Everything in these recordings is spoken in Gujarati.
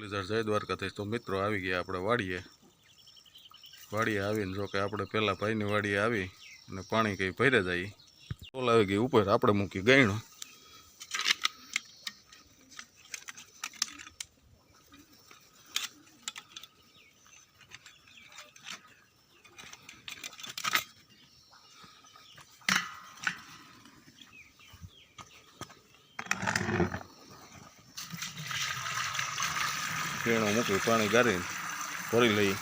મુરલીધર જય દ્વારકાથી તો મિત્રો આવી ગયા આપણે વાડીએ. વાડીએ આવીને જો કે આપણે પહેલાં ભાઈની વાડીએ આવી અને પાણી કંઈ ભરે જાય. ટોલ આવી ગઈ ઉપર, આપણે મૂકી ગયણું. ગયણું મૂકી પાણી ગાળીને ભરી લઈએ.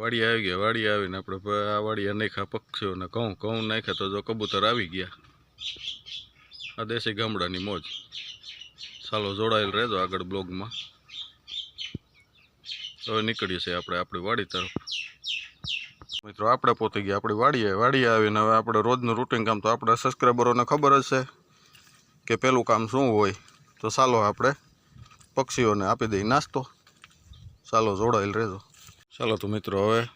વાડી આવી ગયા, વાડી આવીને આપણે આ વાડીયા નાખ્યા પક્ષીઓને કહું કહું નાખ્યા તો જો કબૂતર આવી ગયા. આ દેશી ગામડાની મોજ. ચાલો જોડાયેલ રહેજો આગળ બ્લોગમાં. હવે નીકળીએ છીએ આપણે આપણી વાડી તરફ. મિત્રો, આપણે પોતે ગયા, આપણી વાડીએ વાડીએ આવીને હવે આપણે રોજનું રૂટિન કામ તો આપણા સબસ્ક્રાઈબરોને ખબર જ છે. કે પેલું કામ શું હોય, તો ચાલો આપણે પક્ષીઓને આપી દઈએ નાસ્તો. ચાલો જોડાયેલ રહેજો. ચાલો તો મિત્રો, હવે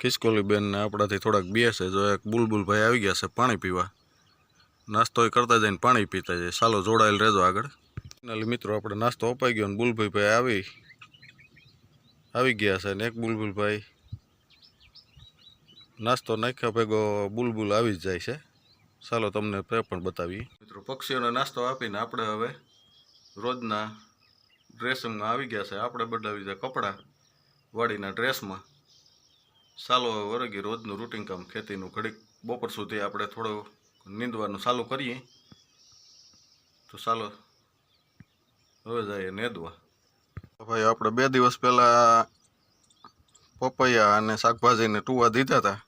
ખિસકોલી બેનને આપણાથી થોડાક બેસે જો એક બુલબુલભાઈ આવી ગયા છે પાણી પીવા. નાસ્તો કરતા જઈને પાણી પીતા જાય. ચાલો જોડાયેલ રહેજો આગળ. ફાઇનલી મિત્રો, આપણે નાસ્તો અપાઈ ગયો ને બુલભાઈ આવી આવી ગયા છે ને એક બુલબુલભાઈ નાસ્તો નાખ્યા, ભેગો બુલબુલ આવી જ જાય છે. ચાલો તમને પણ બતાવીએ. મિત્રો, પક્ષીઓને નાસ્તો આપીને આપણે હવે રોજના ડ્રેસિંગમાં આવી ગયા છે. આપણે બદલાવી છે કપડાં વાડીના ડ્રેસમાં ચાલો હવે વરગી રોજનું રૂટિન કામ ખેતીનું ઘડીક બપોર સુધી આપણે થોડું નીંદવાનું ચાલુ કરીએ. તો ચાલો હવે જઈએ નેદવા. ભાઈ, આપણે બે દિવસ પહેલાં પપૈયા અને શાકભાજીને ટુવા દીધા હતા.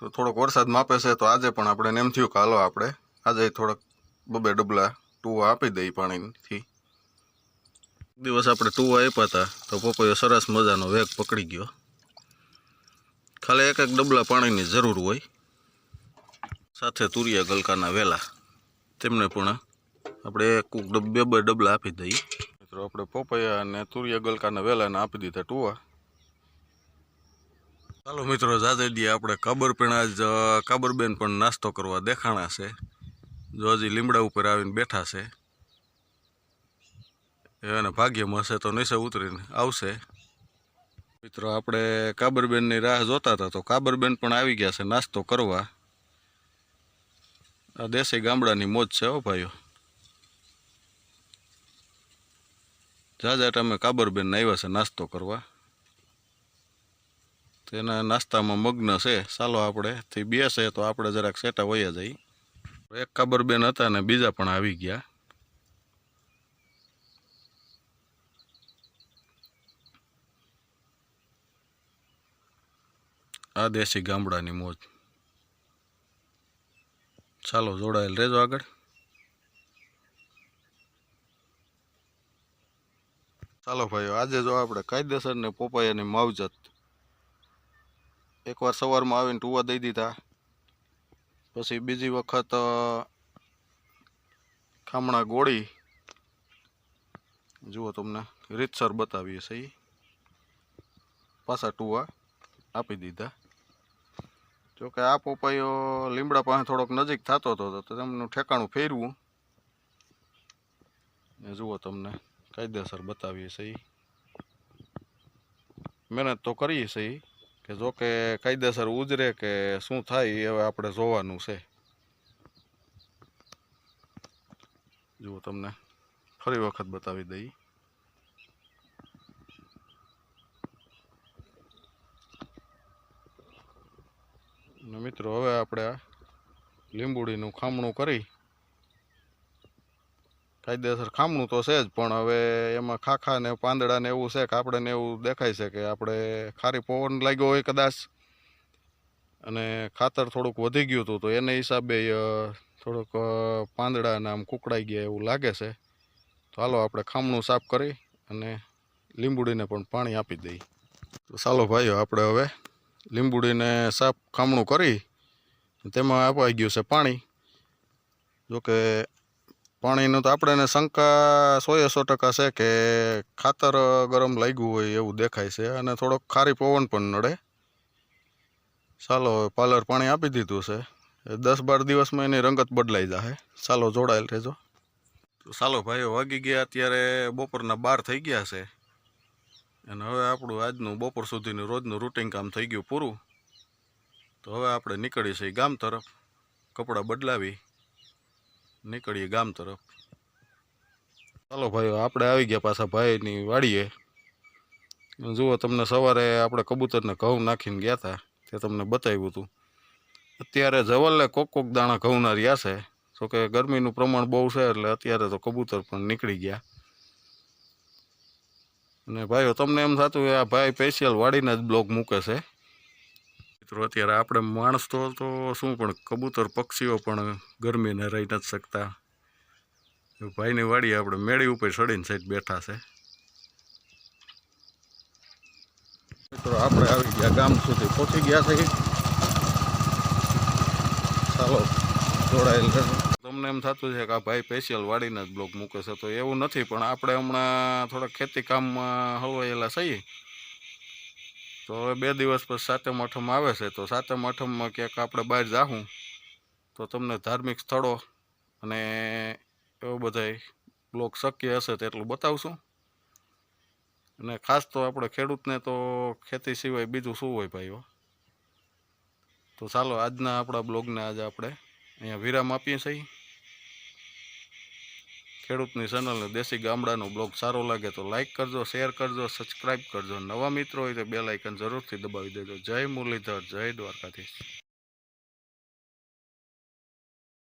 તો થોડોક વરસાદ માપે છે, તો આજે પણ આપણે એમ થયું કે હાલો આપણે. આજે થોડાક બબે ડબલા ટુવા આપી દઈએ પાણીથી. દિવસ આપણે ટુવા આપ્યા હતા, તો પપૈયો સરસ મજાનો વેગ પકડી ગયો. ખાલી એક એક ડબલા પાણીની જરૂર હોય. સાથે તુરિયા ગલકાના વેલા. તેમને પણ આપણે એક બે બે ડબલા આપી દઈએ. મિત્રો, આપણે પપૈયા અને તુરિયા ગલકાના વેલાને આપી દીધા ટુવા. ચાલો મિત્રો જાજે દીએ આપણે કાબરપેણા જ કાબરબેન પણ નાસ્તો કરવા દેખાણા છે. જો હજી લીમડા ઉપર આવીને બેઠા છે. એને ભાગ્યમાં હશે તો નીચે ઉતરીને આવશે. મિત્રો, આપણે કાબરબેનની રાહ જોતા હતા તો કાબરબેન પણ આવી ગયા છે નાસ્તો કરવા. આ દેશી ગામડાની મોજ છે હો ભાઈઓ. જાજા તમે કાબરબેન આવ્યા છે નાસ્તો કરવા. તેના નાસ્તામાં મગ્ન છે. ચાલો આપણે તે બેસે તો આપણે જરાક સેટા વયા જઈએ. એક કાબરબેન હતા ને બીજા પણ આવી ગયા. આ દેશી ગામડાની મોજ. ચાલો જોડાયેલ રહેજો આગળ. ચાલો ભાઈઓ, આજે જો આપણે કાયદેસર ને પોપાયાની માવજત એકવાર સવારમાં આવીને ટુવા દઈ દીધા. પછી બીજી વખત ખામણા ગોળી. જુઓ તમને, રીતસર બતાવીએ સહી પાછા ટુવા આપી દીધા. જોકે આ પોપાયો લીમડા પાસે થોડોક નજીક થતો હતો તો તેમનું ઠેકાણું ફેરવું. ને જુઓ તમને, કાયદેસર બતાવીએ સહી મહેનત તો કરીએ સહી કે જો કે કાયદેસર ઉજરે કે શું થાય એ હવે આપણે જોવાનું છે. જુઓ તમને, ફરી વખત બતાવી દઈ. ને મિત્રો, હવે આપણે લીંબુડીનું ખામણું કરી કાયદેસર ખામણું તો છે જ, પણ હવે એમાં ખાખા ને પાંદડા ને એવું છે કે આપણે ને એવું દેખાય છે કે આપણે ખારી પવન લાગ્યો હોય કદાચ, અને ખાતર થોડુંક વધી ગયું હતું, તો એને હિસાબે થોડુંક પાંદડા ને આમ કુકડાઈ ગયા એવું લાગે છે. તો હાલો આપણે ખામણું સાફ કરી અને લીંબુડીને પણ પાણી આપી દઈએ. તો ચાલો ભાઈઓ, આપણે હવે લીંબુડીને સાફ ખામણું કરી, તેમાં અપાઈ ગયું છે પાણી. જોકે પાણીનું તો આપણે એને શંકા સોએ સો ટકા છે કે ખાતર ગરમ લાગ્યું હોય એવું દેખાય છે અને થોડોક ખારી પવન પણ નડે. ચાલો પાર્લર પાણી આપી દીધું છે. એ દસ બાર દિવસમાં એની રંગત બદલાઈ જશે ચાલો જોડાયેલ રહેજો. તો ચાલો ભાઈઓ, વાગી ગયા અત્યારે બપોરના બાર થઈ ગયા છે. અને હવે આપણું આજનું બપોર સુધીનું રોજનું રૂટિન કામ થઈ ગયું પૂરું. તો હવે આપણે નીકળીશું છીએ ગામ તરફ. કપડાં બદલાવી. નીકળીએ ગામ તરફ. ચાલો ભાઈઓ આપણે આવી ગયા પાછા ભાઈની વાડીએ. જુઓ, તમને સવારે આપણે કબૂતરને ઘઉં નાખીને ગયા હતા તે તમને બતાવ્યું હતું. અત્યારે જવલ્લે કોક કોક દાણા ઘઉંના રહ્યા છે. તો કે ગરમીનું પ્રમાણ બહુ છે, એટલે અત્યારે તો કબૂતર પણ નીકળી ગયા. અને ભાઈઓ, તમને એમ થતું કે આ ભાઈ સ્પેશિયલ વાડીને જ બ્લોગ મૂકે છે. મિત્રો, અત્યારે આપણે માણસ તો તો શું પણ, કબૂતર, પક્ષીઓ પણ ગરમીને રહી નથી શકતા. ભાઈની વાડી આપણે મેળી ઉપર ચડીને સાઈડ બેઠા છે. મિત્રો, આપણે આવી ગયા ગામ સુધી પહોંચી ગયા છે ચાલો જોડાયેલ તમને એમ થતું છે કે આ ભાઈ સ્પેશિયલ વાડીના જ બ્લોક મૂકે છે, તો એવું નથી, પણ આપણે હમણાં થોડા ખેતી કામમાં હલવાયેલા છીએ. તો હવે બે દિવસ પછી સાતમ આઠમ આવે છે, તો સાતમ આઠમમાં ક્યાંક આપણે બહાર જાઉં તો તમને ધાર્મિક સ્થળો અને એવો બધાય બ્લોગ શક્ય હશે તેટલું બતાવશું. અને ખાસ તો આપણે ખેડૂતને તો ખેતી સિવાય બીજું શું હોય ભાઈઓ તો ચાલો આજના આપણા બ્લોગને આજે આપણે અહીંયા વિરામ આપીએ છીએ. ખેડૂતની ચેનલને દેશી ગામડાનો બ્લોગ સારો લાગે તો લાઇક કરજો, શેર કરજો સબસ્ક્રાઈબ કરજો. નવા મિત્રો હોય તો બે લાઇકન જરૂરથી દબાવી દેજો. જય મુરલીધર, જય દ્વારકાધીશ.